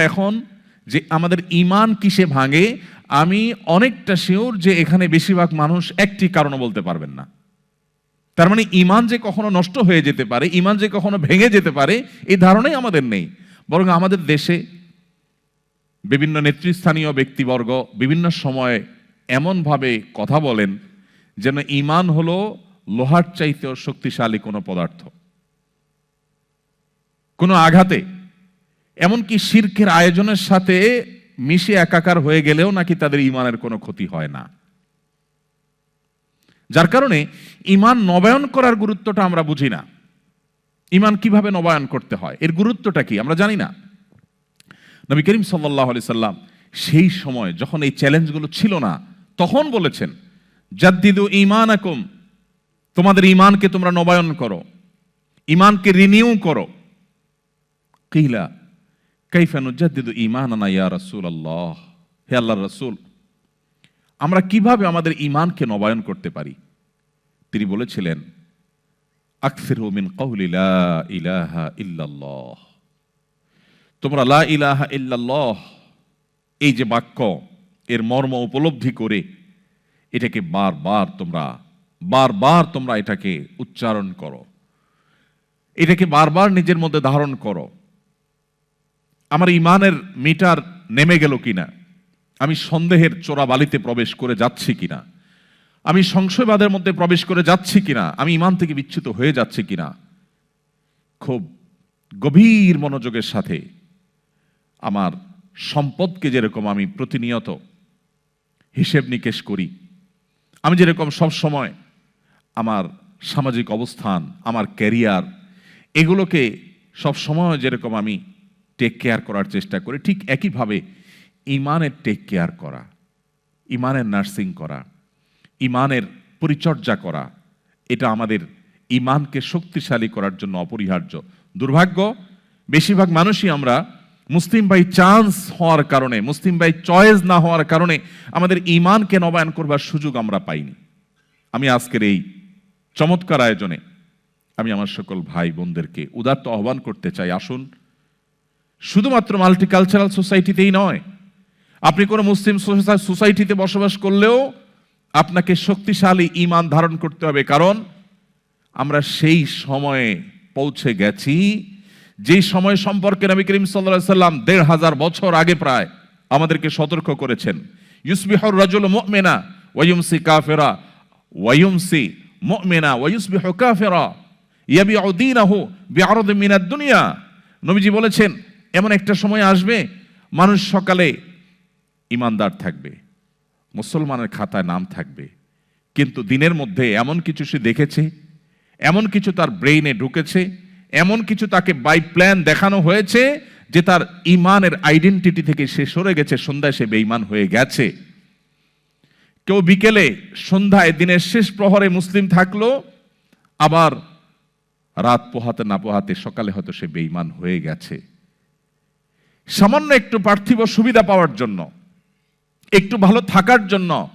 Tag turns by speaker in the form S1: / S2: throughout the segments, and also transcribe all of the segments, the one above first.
S1: এখন যে আমাদের ইমান কিসে ভাঙে, আমি অনেকটা শিওর যে এখানে বেশিরভাগ মানুষ একটি কারণ বলতে পারবেন না। তার মানে ইমান যে কখনো নষ্ট হয়ে যেতে পারে ইমান যে কখনো ভেঙে যেতে পারে, এই ধারণাই আমাদের নেই। বরং আমাদের দেশে বিভিন্ন নেতৃস্থানীয় ব্যক্তিবর্গ বিভিন্ন সময়ে এমনভাবে কথা বলেন যেন ইমান হলো লোহার চাইতেও শক্তিশালী কোনো পদার্থ। কোনো আঘাতে এমনকি শির্কের আয়োজনের সাথে মিশে একাকার হয়ে গেলেও নাকি তাদের ইমানের কোনো ক্ষতি হয় না। যার কারণে ইমান নবায়ন করার গুরুত্বটা আমরা বুঝি না। ইমান কীভাবে নবায়ন করতে হয়? এর গুরুত্বটা কি? আমরা জানি না। নবী করিম সাল্লাহ আলি সাল্লাম সেই সময় যখন এই চ্যালেঞ্জগুলো ছিল না, তখন বলেছেন, জাদ্দিদু ইমান আকুম তোমাদের ইমানকে তোমরা নবায়ন করো। ইমানকে রিনিউ করো। কিলা কৈফানুজাদ্দিদু ইমানানা ইয়া রাসূল আল্লাহ হে আল্লাহর রাসূল, আমরা কীভাবে আমাদের ইমানকে নবায়ন করতে পারি? তিনি বলেছিলেন আকসিরু মিন কওলি লা ইলাহা ইল্লাল্লাহ। তোমরা লা ইলাহা ইল্লাল্লাহ, এই যে বাক্য, এর মর্ম উপলব্ধি করে এটাকে বারবার তোমরা বারবার তোমরা এটাকে উচ্চারণ করো। এটাকে বারবার নিজের মধ্যে ধারণ করো। আমার ইমানের মিটার নেমে গেল কিনা? আমি সন্দেহের চোরা বালিতে প্রবেশ করে যাচ্ছি কিনা? আমি সংশয়বাদের মধ্যে প্রবেশ করে যাচ্ছি কিনা? আমি ইমান থেকে বিচ্যুত হয়ে যাচ্ছি কিনা? খুব গভীর মনোযোগের সাথে আমার সম্পদকে যেরকম আমি প্রতিনিয়ত হিসেব নিকেশ করি, আমি যেরকম সব সময় আমার সামাজিক অবস্থান, আমার ক্যারিয়ার, এগুলোকে সব সময় যেরকম আমি টেক কেয়ার করার চেষ্টা করি। ঠিক একইভাবে ইমানের টেক কেয়ার করা, ইমানের নার্সিং করা, ইমানের পরিচর্যা করা, এটা আমাদের ইমানকে শক্তিশালী করার জন্য অপরিহার্য। দুর্ভাগ্য, বেশিরভাগ মানুষই আমরা মুসলিম বাই চান্স হওয়ার কারণে, মুসলিম বাই চয়েস না হওয়ার কারণে আমাদের ইমানকে নবায়ন করবার সুযোগ আমরা পাইনি। আমি আজকের এই চমৎকার আয়োজনে আমি আমার সকল ভাই বোনদেরকে উদাত্ত আহ্বান করতে চাই। আসুন শুধুমাত্র মাল্টিকালচারাল সোসাইটিতেই নয়, আপনি কোনো মুসলিম সোসাইটিতে বসবাস করলেও আপনাকে শক্তিশালী ইমান ধারণ করতে হবে। কারণ আমরা সেই সময়ে পৌঁছে গেছি, যে সময় সম্পর্কে নবী করিম সাল্লাহ সাল্লাম দেড় হাজার বছর আগে প্রায় আমাদেরকে সতর্ক করেছেন। ইউসবিহর রাজুল মুমিনা ওয়ায়ুমসি কাফেরা ওয়ায়ুমসি মুমিনা ওয়ায়ুসবিহ কাফেরা, ইয়াবিউ দীনাহু বিআরদ মিনাদ দুনিয়া। নবীজি বলেছেন এমন একটা সময় আসবে, মানুষ সকালে ইমানদার থাকবে, মুসলমানের খাতায় নাম থাকবে, কিন্তু দিনের মধ্যে এমন কিছু সে দেখেছে, এমন কিছু তার ব্রেইনে ঢুকেছে, এমন কিছু তাকে বাই প্ল্যান দেখানো হয়েছে যে তার ইমানের আইডেন্টিটি থেকে সে সরে গেছে, সন্ধ্যায় সে বেইমান হয়ে গেছে। কেউ বিকেলে সন্ধ্যায় দিনের শেষ প্রহরে মুসলিম থাকল, আবার রাত পোহাতে না পোহাতে সকালে হয়তো সে বেইমান হয়ে গেছে। সামান্য একটু পার্থিব সুবিধা পাওয়ার জন্য, একটু ভালো থাকার জন্য,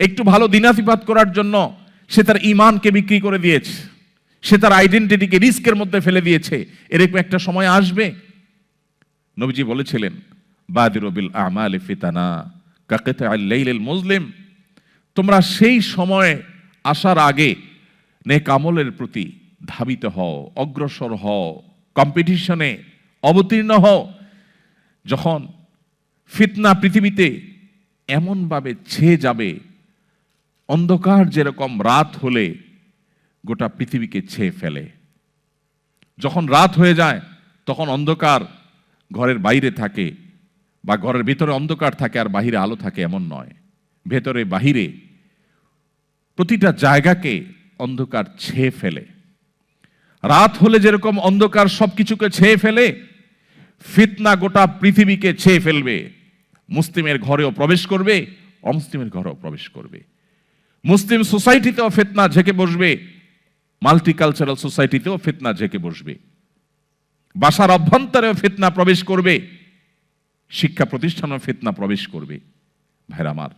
S1: একটু ভালো দিনাতিপাত করার জন্য সে তার ইমানকে বিক্রি করে দিয়েছে। সে তার আইডেন্টিটিকে রিস্কের মধ্যে ফেলে দিয়েছে। এরকম একটা সময় আসবে। নবীজি বলেছিলেন, বাদির বিল আমাল ফিতানা কাকেতে মুসলিম তোমরা সেই সময় আসার আগে নেক আমলের প্রতি ধাবিত হও, অগ্রসর হও, কম্পিটিশনে অবতীর্ণ হও যখন ফিতনা পৃথিবীতে এমনভাবে ছেয়ে যাবে, অন্ধকার যেরকম রাত হলে গোটা পৃথিবীকে ছেয়ে ফেলে। যখন রাত হয়ে যায়, তখন অন্ধকার ঘরের বাইরে থাকে বা ঘরের ভিতরে অন্ধকার থাকে আর বাহিরে আলো থাকে এমন নয়। ভেতরে বাহিরে প্রতিটা জায়গাকে অন্ধকার ছেয়ে ফেলে। রাত হলে যেরকম অন্ধকার সবকিছুকে ছেয়ে ফেলে ফিতনা গোটা পৃথিবীকে ছেয়ে ফেলবে। মুসলিমের ঘরেও প্রবেশ করবে, অমুসলিমের ঘরেও প্রবেশ করবে। মুসলিম সোসাইটিতেও ফিতনা ঝেঁকে বসবে, মাল্টিকালচারাল সোসাইটিতেও ফেতনা ঝেঁকে বসবে। বাসার অভ্যন্তরেও ফিতনা প্রবেশ করবে, শিক্ষা প্রতিষ্ঠানেও ফেতনা প্রবেশ করবে। ভাইরা আমার,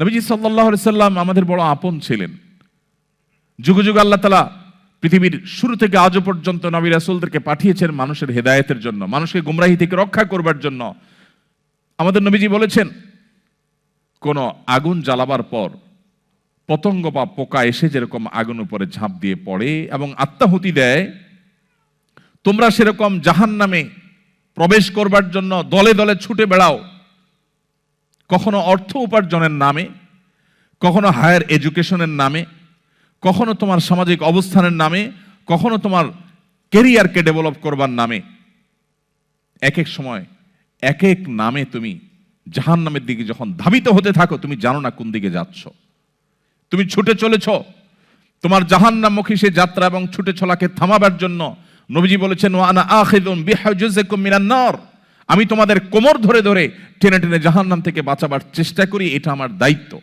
S1: নবীজি সাল্লাহ সাল্লাম আমাদের বড় আপন ছিলেন। যুগ যুগ আল্লাহ তালা পৃথিবীর শুরু থেকে আজও পর্যন্ত নবী রাসুলদেরকে পাঠিয়েছেন মানুষের হেদায়তের জন্য, মানুষকে গুমরাহি থেকে রক্ষা করবার জন্য। আমাদের নবীজি বলেছেন, কোন আগুন জ্বালাবার পর পতঙ্গ বা পোকা এসে যেরকম আগুন উপরে ঝাঁপ দিয়ে পড়ে এবং আত্মাহুতি দেয়, তোমরা সেরকম জাহান নামে প্রবেশ করবার জন্য দলে দলে ছুটে বেড়াও। কখনো অর্থ উপার্জনের নামে, কখনো হায়ার এডুকেশনের নামে কখনো তোমার সামাজিক অবস্থানের নামে, কখনো তোমার কেরিয়ারকে ডেভেলপ করবার নামে। এক এক সময়, এক এক নামে তুমি জাহান নামের দিকে যখন ধাবিত হতে থাকো, তুমি জানো না কোন দিকে যাচ্ছ। তুমি ছুটে চলেছ, তোমার জাহান নামমুখী সে যাত্রা এবং ছুটে চলাকে থামাবার জন্য নবীজি বলেছেন নার। আমি তোমাদের কোমর ধরে ধরে টেনে টেনে জাহান্নাম থেকে বাঁচাবার চেষ্টা করি, এটা আমার দায়িত্ব।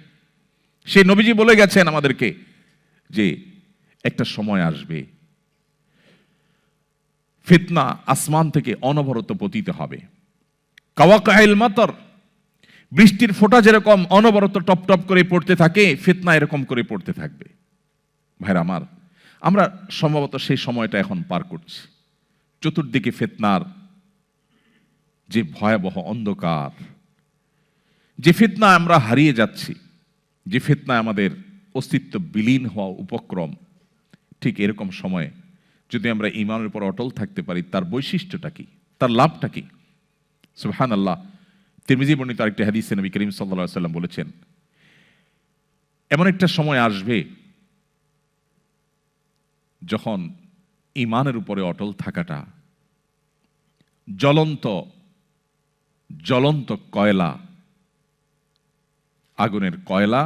S1: সেই নবীজি বলে গেছেন আমাদেরকে যে একটা সময় আসবে। ফিতনা আসমান থেকে অনবরত পতিত হবে। কাওয়াকাইল মাতর, বৃষ্টির ফোঁটা যেরকম অনবরত টপ টপ করে পড়তে থাকে, ফিতনা এরকম করে পড়তে থাকবে। ভাইরা আমার, আমরা সম্ভবত সেই সময়টা এখন পার করছি। চতুর্দিকে ফিতনার যে ভয়াবহ অন্ধকার, যে ফিতনা আমরা হারিয়ে যাচ্ছি, যে ফিতনা আমাদের অস্তিত্ব বিলীন হওয়া উপক্রম, ঠিক এরকম সময়ে যদি আমরা ইমানের উপর অটল থাকতে পারি, তার বৈশিষ্ট্যটা কি? তার লাভটা কি? সুবহান আল্লাহ তিরমিজি বর্ণিত আরেকটি হাদিসে নবী করিম সাল্লাল্লাহু সাল্লাম বলেছেন, এমন একটা সময় আসবে যখন ইমানের উপরে অটল থাকাটা জ্বলন্ত জ্বলন্ত কয়লা, আগুনের কয়লা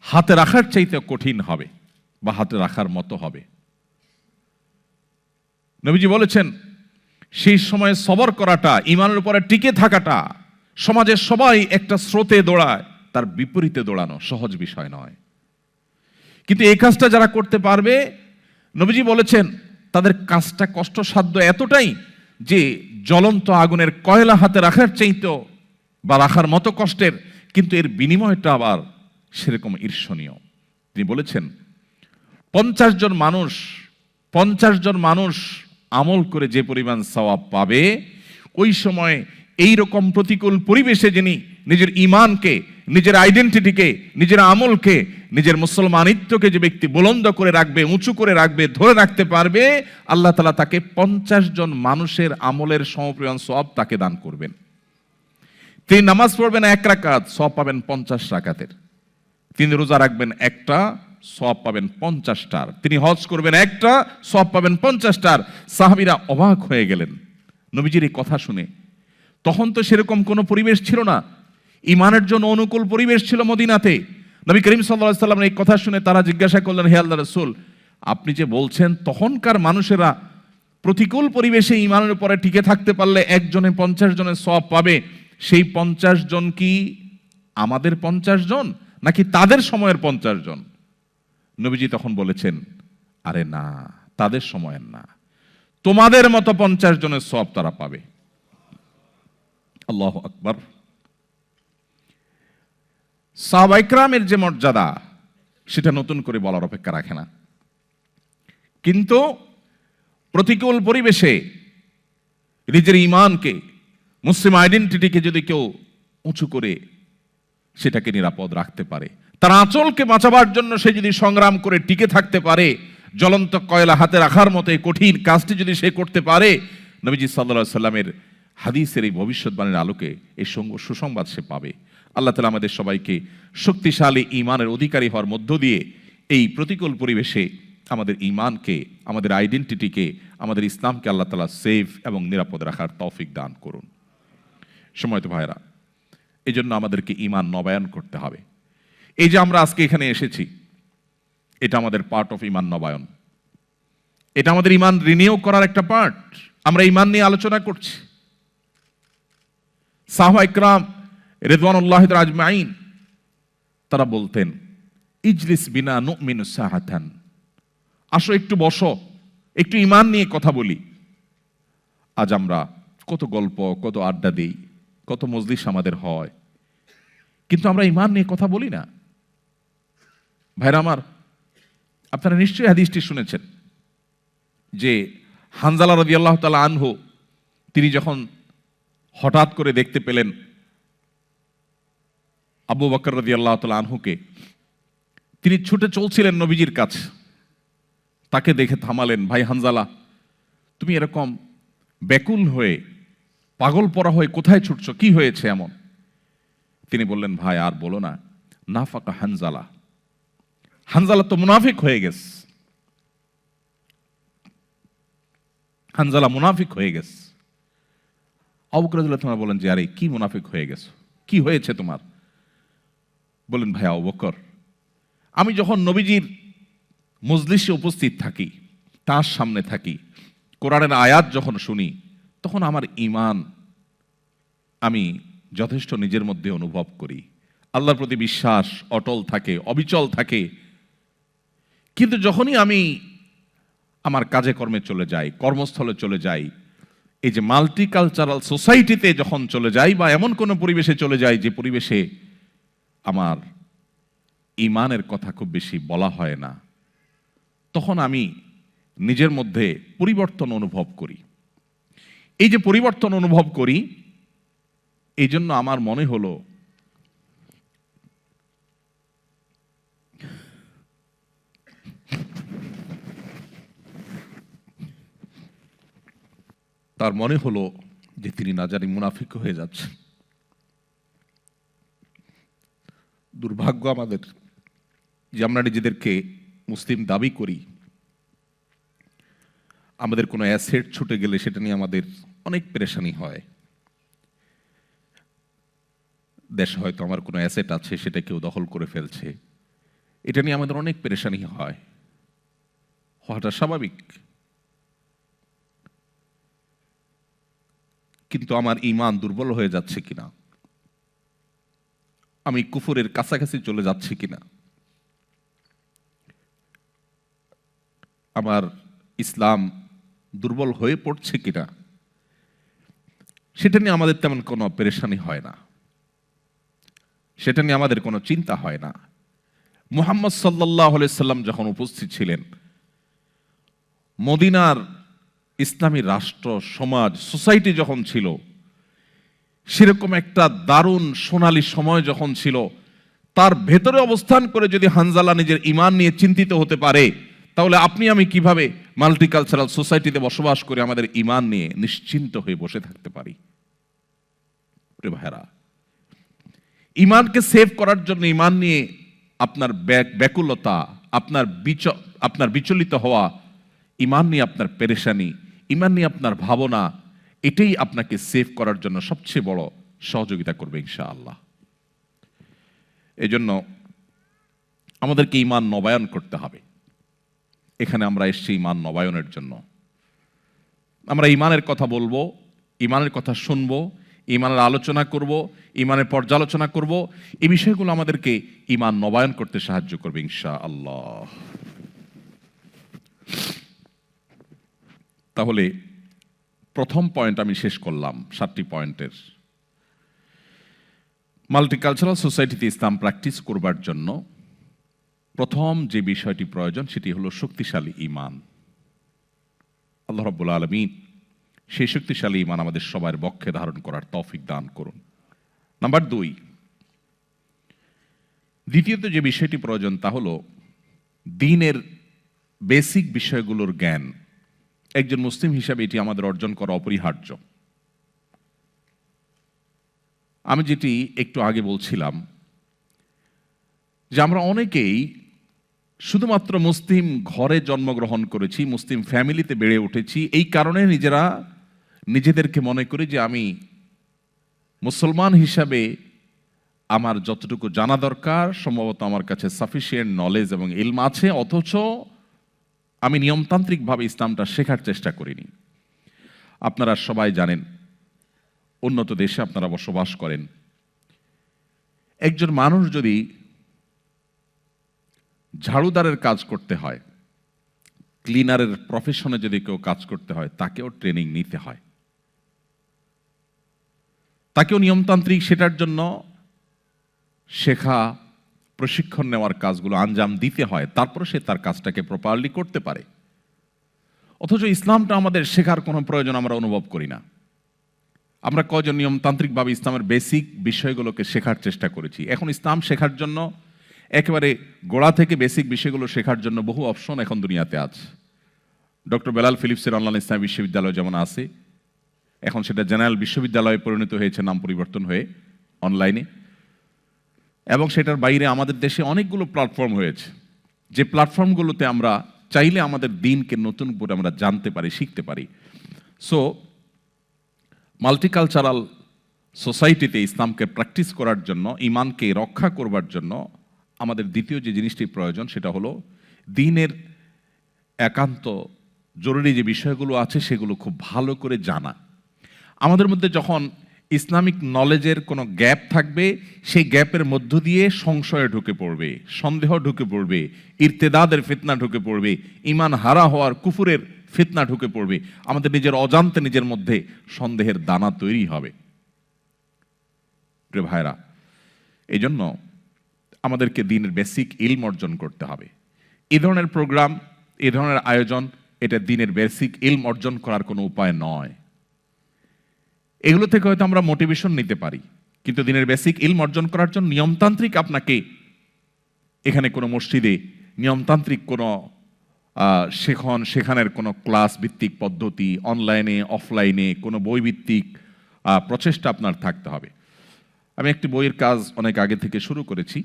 S1: হাতে রাখার চাইতে কঠিন হবে বা হাতে রাখার মতো হবে। নবীজি বলেছেন, সেই সময়ে সবর করাটা ইমানের উপরে টিকে থাকাটা সমাজের সবাই একটা স্রোতে দৌড়ায়, তার বিপরীতে দৌড়ানো সহজ বিষয় নয়। কিন্তু এই কাজটা যারা করতে পারবে, নবীজি বলেছেন, তাদের কাজটা কষ্টসাধ্য এতটাই যে জ্বলন্ত আগুনের কয়লা হাতে রাখার চাইতো বা রাখার মতো কষ্টের, কিন্তু এর বিনিময়টা আবার সেরকম ঈর্ষণীয়। তিনি বলেছেন, পঞ্চাশ জন মানুষ, পঞ্চাশ জন মানুষ আমল করে যে পরিমাণ সওয়াব পাবে, ওই সময় এই রকম প্রতিকূল পরিবেশে যিনি নিজের ইমানকে নিজের আইডেন্টিটিকে নিজের আমলকে, নিজের মুসলমানিত্বকে যে ব্যক্তি বুলন্দ করে রাখবে, উঁচু করে রাখবে, ধরে রাখতে পারবে, আল্লাহ তালা তাকে পঞ্চাশ জন মানুষের আমলের সমপরিমাণ সব তাকে দান করবেন। তিনি নামাজ পড়বেন এক রাকাত সব পাবেন পঞ্চাশ রাকাতের। তিনি রোজা রাখবেন, একটা সব পাবেন পঞ্চাশটার। তিনি হজ করবেন, একটা সব পাবেন পঞ্চাশটার। সাহাবিরা অবাক হয়ে গেলেন। নবীজির এই কথা শুনে। তখন তো সেরকম কোনো পরিবেশ ছিল না। ইমানের জন্য অনুকূল পরিবেশ ছিল মদিনাতে। নবী করিম সাল্লাহ সাল্লামের এই কথা শুনে তারা জিজ্ঞাসা করলেন, হে আল্লাহ রসুল, আপনি যে বলছেন, তখনকার মানুষেরা প্রতিকূল পরিবেশে ইমানের পরে টিকে থাকতে পারলে একজনে পঞ্চাশ জনের সব পাবে। সেই পঞ্চাশ জন কি আমাদের পঞ্চাশ জন? নাকি তাদের সময়ের পঞ্চাশ জন? নবীজি তখন বলেছেন, আরে না, তাদের সময়ের না। তোমাদের মতো পঞ্চাশ জনের সব তারা পাবে। আল্লাহ আকবর। সাহবাইকরামের যে মর্যাদা, সেটা নতুন করে বলার অপেক্ষা রাখে না। কিন্তু প্রতিকূল পরিবেশে নিজের ইমানকে মুসলিম আইডেন্টিটিকে যদি কেউ উঁচু করে সেটাকে নিরাপদ রাখতে পারে। তার আঁচলকে বাঁচাবার জন্য সে যদি সংগ্রাম করে টিকে থাকতে পারে, জ্বলন্ত কয়লা হাতে রাখার মতো কঠিন কাজটি যদি সে করতে পারে, নবীজি সাল্লা সাল্লামের হাদিসের এই ভবিষ্যৎবাণীর আলোকে এই সঙ্গ- সুসংবাদ সে পাবে। আল্লাহ তালা আমাদের সবাইকে শক্তিশালী ইমানের অধিকারী হওয়ার মধ্য দিয়ে এই প্রতিকূল পরিবেশে আমাদের ইমানকে আমাদের আইডেন্টিটিকে আমাদের ইসলামকে আল্লাহ তালা সেফ এবং নিরাপদ রাখার তৌফিক দান করুন। সময় তো ভাইরা এই জন্য আমাদেরকে ইমান নবায়ন করতে হবে। এই যে আমরা আজকে এখানে এসেছি, এটা আমাদের পার্ট অফ ইমান নবায়ন। এটা আমাদের ইমান রিনিউ করার একটা পার্ট আমরা ইমান নিয়ে আলোচনা করছি। সাহবা ইকরাম রেদওয়ানুল্লাহ রাজমাইন তারা বলতেন, ইজলিস বিনা নুমিনু সাহাতান। আসো, একটু বসো, একটু ইমান নিয়ে কথা বলি। আজ আমরা কত গল্প, কত আড্ডা দিই কত মজলিস আমাদের হয়। কিন্তু আমরা ইমান নিয়ে কথা বলি না। ভাইরা আমার, আপনারা নিশ্চয়ই হাদিসটি শুনেছেন যে হানজালা রদি আল্লাহ তালা আনহু, তিনি যখন হঠাৎ করে দেখতে পেলেন আবু বকর রবি আল্লাহ তালা আনহুকে, তিনি ছুটে চলছিলেন নবীজির কাছে। তাকে দেখে থামালেন, ভাই হানজালা, তুমি এরকম ব্যাকুল হয়ে পাগল পরা হয়ে কোথায় ছুটছ? কি হয়েছে এমন? তিনি বললেন, ভাই, আর বলো না না ফাঁকা হানজালা। হানজালা তো মুনাফিক হয়ে গেছে। হানজালা মুনাফিক হয়ে গেছে। অবকরাজুল্লাহ তোমার বলেন যে আরে, কি মুনাফিক হয়ে গেছো? কি হয়েছে তোমার? বলেন ভাই অবকর আমি যখন নবীজির মজলিসে উপস্থিত থাকি, তার সামনে থাকি, কোরআনের আয়াত যখন শুনি তখন আমার ইমান আমি যথেষ্ট নিজের মধ্যে অনুভব করি। আল্লাহর প্রতি বিশ্বাস অটল থাকে, অবিচল থাকে। কিন্তু যখনই আমি আমার কাজে কর্মে চলে যাই, কর্মস্থলে চলে যাই, এই যে মাল্টিকালচারাল সোসাইটিতে যখন চলে যাই বা এমন কোনো পরিবেশে চলে যাই যে পরিবেশে আমার ইমানের কথা খুব বেশি বলা হয় না, তখন আমি নিজের মধ্যে পরিবর্তন অনুভব করি। এই যে পরিবর্তন অনুভব করি, এই জন্য আমার মনে হলো, তার মনে হলো যে তিনি না জানি মুনাফিক হয়ে যাচ্ছেন। দুর্ভাগ্য আমাদের যে আমরা নিজেদেরকে মুসলিম দাবি করি, আমাদের কোনো অ্যাসেট ছুটে গেলে সেটা নিয়ে আমাদের অনেক পেরেশানি হয়। দেশে হয়তো আমার কোনো অ্যাসেট আছে, সেটা কেউ দখল করে ফেলছে। এটা নিয়ে আমাদের অনেক পেরেশানি হয়। হওয়াটা স্বাভাবিক। কিন্তু আমার ইমান দুর্বল হয়ে যাচ্ছে কিনা? আমি কুফুরের কাছাকাছি চলে যাচ্ছি কিনা? আমার ইসলাম দুর্বল হয়ে পড়ছে কিনা? সেটা নিয়ে আমাদের তেমন কোনো পেরেশানি হয় না। সেটা নিয়ে আমাদের কোনো চিন্তা হয় না। মুহাম্মদ সাল্লাহ সাল্লাম যখন উপস্থিত ছিলেন, মদিনার ইসলামী রাষ্ট্র, সমাজ, সোসাইটি যখন ছিল, সেরকম একটা দারুণ সোনালী সময় যখন ছিল, তার ভেতরে অবস্থান করে যদি হানজালা নিজের ইমান নিয়ে চিন্তিত হতে পারে, তাহলে আপনি আমি কীভাবে মাল্টিকালচারাল সোসাইটিতে বসবাস করে আমাদের ইমান নিয়ে নিশ্চিন্ত হয়ে বসে থাকতে পারি। ভাইরা ইমানকে সেভ করার জন্য ইমান নিয়ে আপনার ব্যাকুলতা, আপনার বিচ, আপনার বিচলিত হওয়া ইমান নিয়ে আপনার পেরেশানি ইমান নিয়ে আপনার ভাবনা, এটাই আপনাকে সেভ করার জন্য সবচেয়ে বড় সহযোগিতা করবে ইনশাআল্লাহ। এই জন্য আমাদেরকে ইমান নবায়ন করতে হবে। এখানে আমরা এসেছি ইমান নবায়নের জন্য। আমরা ইমানের কথা বলব, ইমানের কথা শুনব, ইমানের আলোচনা করব, ইমানের পর্যালোচনা করব। এই বিষয়গুলো আমাদেরকে ইমান নবায়ন করতে সাহায্য করবে ইনশা আল্লাহ তাহলে প্রথম পয়েন্ট আমি শেষ করলাম, সাতটি পয়েন্টের। মাল্টিকালচারাল সোসাইটিতে ইসলাম প্র্যাকটিস করবার জন্য প্রথম যে বিষয়টি প্রয়োজন সেটি হলো শক্তিশালী ইমান আল্লাহ রব্বুল আলমিন সেই শক্তিশালী ইমান আমাদের সবার বক্ষে ধারণ করার তৌফিক দান করুন। নাম্বার দুই, দ্বিতীয়ত যে বিষয়টি প্রয়োজন তা হলো দিনের বেসিক বিষয়গুলোর জ্ঞান। একজন মুসলিম হিসাবে এটি আমাদের অর্জন করা অপরিহার্য। আমি যেটি একটু আগে বলছিলাম যে আমরা অনেকেই শুধুমাত্র মুসলিম ঘরে জন্মগ্রহণ করেছি, মুসলিম ফ্যামিলিতে বেড়ে উঠেছি। এই কারণে নিজেরা নিজেদেরকে মনে করি যে আমি মুসলমান হিসাবে আমার যতটুকু জানা দরকার, সম্ভবত আমার কাছে সাফিসিয়েন্ট নলেজ এবং ইলম আছে, অথচ আমি নিয়মতান্ত্রিকভাবে ইসলামটা শেখার চেষ্টা করিনি। আপনারা সবাই জানেন, উন্নত দেশে আপনারা বসবাস করেন। একজন মানুষ যদি ঝাড়ুদারের কাজ করতে হয়। ক্লিনারের প্রফেশনে যদি কেউ কাজ করতে হয়, তাকেও ট্রেনিং নিতে হয়। তাকেও নিয়মতান্ত্রিক সেটার জন্য শেখা, প্রশিক্ষণ নেওয়ার কাজগুলো আঞ্জাম দিতে হয়, তারপর সে তার কাজটাকে প্রপারলি করতে পারে। অথচ ইসলামটা আমাদের শেখার কোনো প্রয়োজন আমরা অনুভব করি না। আমরা কয়জন নিয়মতান্ত্রিকভাবে ইসলামের বেসিক বিষয়গুলোকে শেখার চেষ্টা করেছি। এখন ইসলাম শেখার জন্য একেবারে গোড়া থেকে বেসিক বিষয়গুলো শেখার জন্য বহু অপশন এখন দুনিয়াতে আছে। ডক্টর বেলাল ফিলিপসের অনলাইন ইসলাম বিশ্ববিদ্যালয় যেমন আছে, এখন সেটা জেনারেল বিশ্ববিদ্যালয়ে পরিণত হয়েছে, নাম পরিবর্তন হয়ে অনলাইনে এবং সেটার বাইরে আমাদের দেশে অনেকগুলো প্ল্যাটফর্ম হয়েছে। যে প্ল্যাটফর্মগুলোতে আমরা চাইলে আমাদের দিনকে নতুন করে আমরা জানতে পারি, শিখতে পারি। সো মাল্টিকালচারাল সোসাইটিতে ইসলামকে প্র্যাকটিস করার জন্য, ইমানকে রক্ষা করবার জন্য আমাদের দ্বিতীয় যে জিনিসটি প্রয়োজন সেটা হলো দিনের একান্ত জরুরি যে বিষয়গুলো আছে সেগুলো খুব ভালো করে জানা। আমাদের মধ্যে যখন ইসলামিক নলেজের কোনো গ্যাপ থাকবে, সেই গ্যাপের মধ্য দিয়ে সংশয়ে ঢুকে পড়বে, সন্দেহ ঢুকে পড়বে, ইর্তেদাদের ফিতনা ঢুকে পড়বে ইমান হারা হওয়ার কুফুরের ফিতনা ঢুকে পড়বে, আমাদের নিজের অজান্তে নিজের মধ্যে সন্দেহের দানা তৈরি হবে। প্রিয় ভাইরা এই জন্য আমাদেরকে দিনের বেসিক ইলম অর্জন করতে হবে। এ ধরনের প্রোগ্রাম, এ ধরনের আয়োজন, এটা দিনের বেসিক ইলম অর্জন করার কোনো উপায় নয়। এগুলো থেকে হয়তো আমরা মোটিভেশন নিতে পারি, কিন্তু দিনের বেসিক ইলম অর্জন করার জন্য নিয়মতান্ত্রিক আপনাকে এখানে কোনো মসজিদে নিয়মতান্ত্রিক কোনো শেখন সেখানের কোনো ক্লাস ভিত্তিক পদ্ধতি, অনলাইনে, অফলাইনে কোনো বই ভিত্তিক প্রচেষ্টা আপনার থাকতে হবে। আমি একটি বইয়ের কাজ অনেক আগে থেকে শুরু করেছি।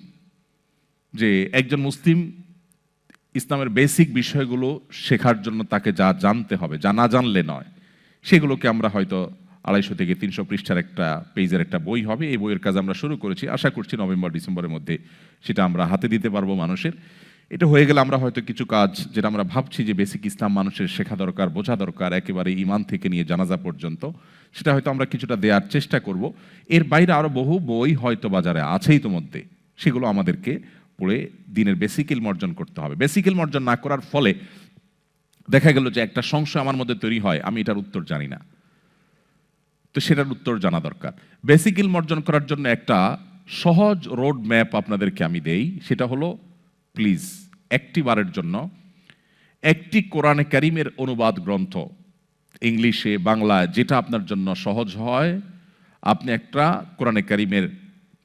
S1: যে একজন মুসলিম ইসলামের বেসিক বিষয়গুলো শেখার জন্য তাকে যা জানতে হবে, যা না জানলে নয়, সেগুলোকে আমরা হয়তো আড়াইশো থেকে তিনশো পৃষ্ঠার একটা পেজের একটা বই হবে। এই বইয়ের কাজ আমরা শুরু করেছি। আশা করছি নভেম্বর, ডিসেম্বরের মধ্যে সেটা আমরা হাতে দিতে পারব মানুষের। এটা হয়ে গেলে আমরা হয়তো কিছু কাজ, যেটা আমরা ভাবছি যে বেসিক ইসলাম মানুষের শেখা দরকার, বোঝা দরকার, একেবারে ইমান থেকে নিয়ে জানাজা পর্যন্ত, সেটা হয়তো আমরা কিছুটা দেওয়ার চেষ্টা করব। এর বাইরে আরও বহু বই হয়তো বাজারে আছেই তো মধ্যে সেগুলো আমাদেরকে পড়ে দিনের বেসিক ইলম অর্জন করতে হবে। বেসিক ইলম অর্জন না করার ফলে দেখা গেল যে একটা সংশয় আমার মধ্যে তৈরি হয়, আমি এটার উত্তর জানি না। তো সেটার উত্তর জানা দরকার। বেসিক ইলম অর্জন করার জন্য একটা সহজ রোড ম্যাপ আপনাদেরকে আমি দেই, সেটা হলো, প্লিজ একটি বারের জন্য একটি কোরআনে কারিমের অনুবাদ গ্রন্থ, ইংলিশে, বাংলায়, যেটা আপনার জন্য সহজ হয়। আপনি একটা কোরআনে কারিমের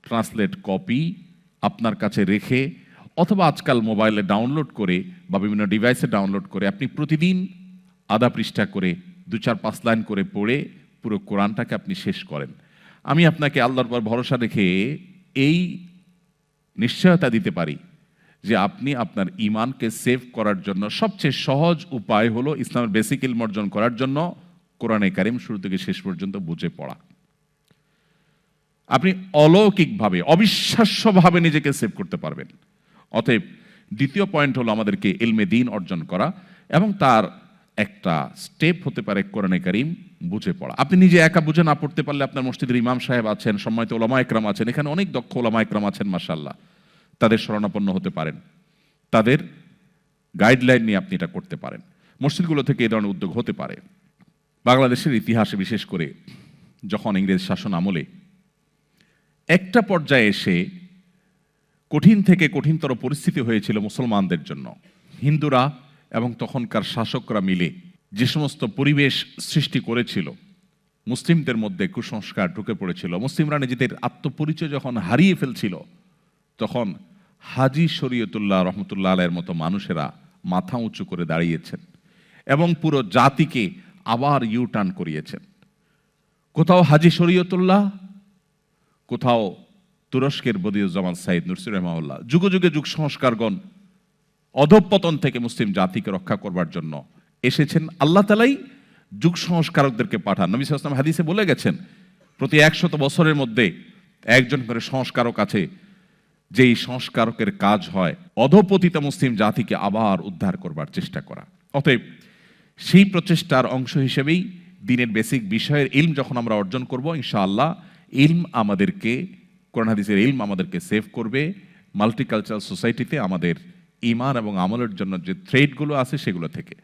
S1: ট্রান্সলেট কপি আপনার কাছে রেখে অথবা আজকাল মোবাইলে ডাউনলোড করে বা বিভিন্ন ডিভাইসে ডাউনলোড করে আপনি প্রতিদিন আধা পৃষ্ঠা করে দু চার পাঁচ লাইন করে পড়ে পুরো কোরআনটাকে আপনি শেষ করেন। আমি আপনাকে আল্লাহর পর ভরসা রেখে এই নিশ্চয়তা দিতে পারি যে আপনি আপনার ইমানকে সেভ করার জন্য সবচেয়ে সহজ উপায় হলো ইসলামের বেসিক ইলম অর্জন করার জন্য কোরআনে কারিম শুরু থেকে শেষ পর্যন্ত বুঝে পড়া। আপনি অলৌকিকভাবে, অবিশ্বাস্যভাবে নিজেকে সেভ করতে পারবেন। অতএব দ্বিতীয় পয়েন্ট হলো আমাদেরকে এলমে দিন অর্জন করা এবং তার একটা স্টেপ হতে পারে কোরআনে কারিম বুঝে পড়া। আপনি নিজে একা বুঝে না পড়তে পারলে আপনার মসজিদের ইমাম সাহেব আছেন, সম্মানিত ওলামা একরাম আছেন, এখানে অনেক দক্ষ ওলামা একরাম আছেন মাসাল্লাহ তাদের শরণাপন্ন হতে পারেন। তাদের গাইডলাইন নিয়ে আপনি এটা করতে পারেন। মসজিদগুলো থেকে এই ধরনের উদ্যোগ হতে পারে। বাংলাদেশের ইতিহাসে বিশেষ করে যখন ইংরেজ শাসন আমলে একটা পর্যায়ে এসে কঠিন থেকে কঠিনতর পরিস্থিতি হয়েছিল মুসলমানদের জন্য। হিন্দুরা এবং তখনকার শাসকরা মিলে যে সমস্ত পরিবেশ সৃষ্টি করেছিল, মুসলিমদের মধ্যে কুসংস্কার ঢুকে পড়েছিল। মুসলিমরা নিজেদের আত্মপরিচয় যখন হারিয়ে ফেলছিল, তখন হাজি শরীয়তুল্লাহ রহমতুল্লাহ আলের মতো মানুষেরা মাথা উঁচু করে দাঁড়িয়েছেন এবং পুরো জাতিকে আবার ইউ টার্ন করিয়েছেন। কোথাও হাজি শরীয়তুল্লাহ কোথাও তুরস্কের বদিউজ্জামান সাইদ নুরসির রহমাউল্লাহ যুগে যুগে যুগ সংস্কারগণ অধঃপতন থেকে মুসলিম জাতিকে রক্ষা করবার জন্য এসেছেন। আল্লাহ তালাই যুগ সংস্কারকদেরকে পাঠান। নবী সাল্লাম হাদিসে বলে গেছেন, প্রতি একশত বছরের মধ্যে একজন করে সংস্কারক আছে, যেই সংস্কারকের কাজ হয় অধপতিত মুসলিম জাতিকে আবার উদ্ধার করবার চেষ্টা করা। অতএব সেই প্রচেষ্টার অংশ হিসেবেই দিনের বেসিক বিষয়ের ইলম যখন আমরা অর্জন করব, ইনশাআল্লাহ ইলম আমাদেরকে, কোরআন হাদিসের ইলম আমাদেরকে সেভ করবে মাল্টিকালচারাল সোসাইটিতে আমাদের ইমান এবং আমলের জন্য যে থ্রেডগুলো আছে সেগুলো থেকে।